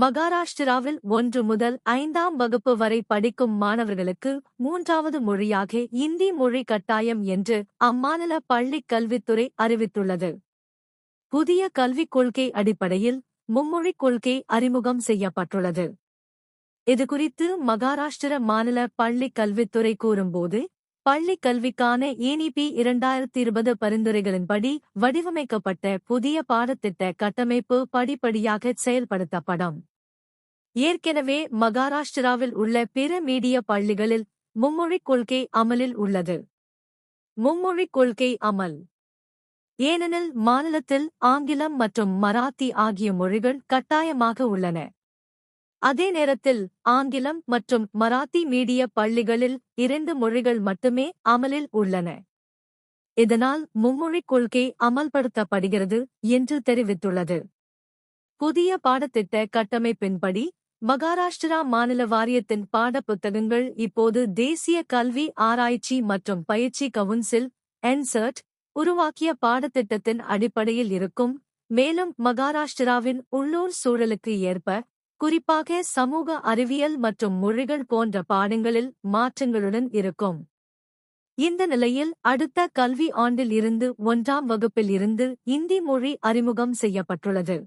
மகாராஷ்டிராவில் ஒன்று முதல் ஐந்தாம் வகுப்பு வரை படிக்கும் மாணவர்களுக்கு மூன்றாவது மொழியாக இந்தி மொழி கட்டாயம் என்று அம்மாநில பள்ளிக் கல்வித்துறை அறிவித்துள்ளது. புதிய கல்விக் கொள்கை அடிப்படையில் மும்மொழிக் கொள்கை அறிமுகம் செய்யப்பட்டுள்ளது. இதுகுறித்து மகாராஷ்டிர மாநில பள்ளிக் கல்வித்துறை கூறும்போது பள்ளிக் கல்விக்கான ஏனிபி இரண்டாயிரத்தி இருபது பரிந்துரைகளின்படி வடிவமைக்கப்பட்ட புதிய பாடத்திட்ட கட்டமைப்பு படிப்படியாக செயல்படுத்தப்படும். ஏற்கனவே மகாராஷ்டிராவில் உள்ள பிற மீடிய பள்ளிகளில் மும்மொழிக் கொள்கை அமலில் உள்ளது. மும்மொழிக் கொள்கை அமல். ஏனெனில் மாநிலத்தில் ஆங்கிலம் மற்றும் மராத்தி ஆகிய மொழிகள் கட்டாயமாக உள்ளன. அதே நேரத்தில் ஆங்கிலம் மற்றும் மராத்தி மீடிய பள்ளிகளில் இரண்டு மொழிகள் மட்டுமே அமலில் உள்ளன. இதனால் மும்மொழிக் கொள்கை அமல்படுத்தப்படுகிறது என்று தெரிவித்துள்ளது. புதிய பாடத்திட்ட கட்டமைப்பின்படி மகாராஷ்டிரா மாநில வாரியத்தின் பாடப்புத்தகங்கள் இப்போது தேசிய கல்வி ஆராய்ச்சி மற்றும் பயிற்சி கவுன்சில் என்சர்ட் உருவாக்கிய பாடத்திட்டத்தின் அடிப்படையில் இருக்கும். மேலும் மகாராஷ்டிராவின் உள்ளூர் சூழலுக்கு ஏற்ப குறிப்பாக சமூக அறிவியல் மற்றும் மொழிகள் போன்ற பாடங்களில் மாற்றங்களுடன் இருக்கும். இந்த நிலையில் அடுத்த கல்வி ஆண்டில் இருந்து ஒன்றாம் வகுப்பில் இருந்து இந்தி மொழி அறிமுகம் செய்யப்பட்டுள்ளது.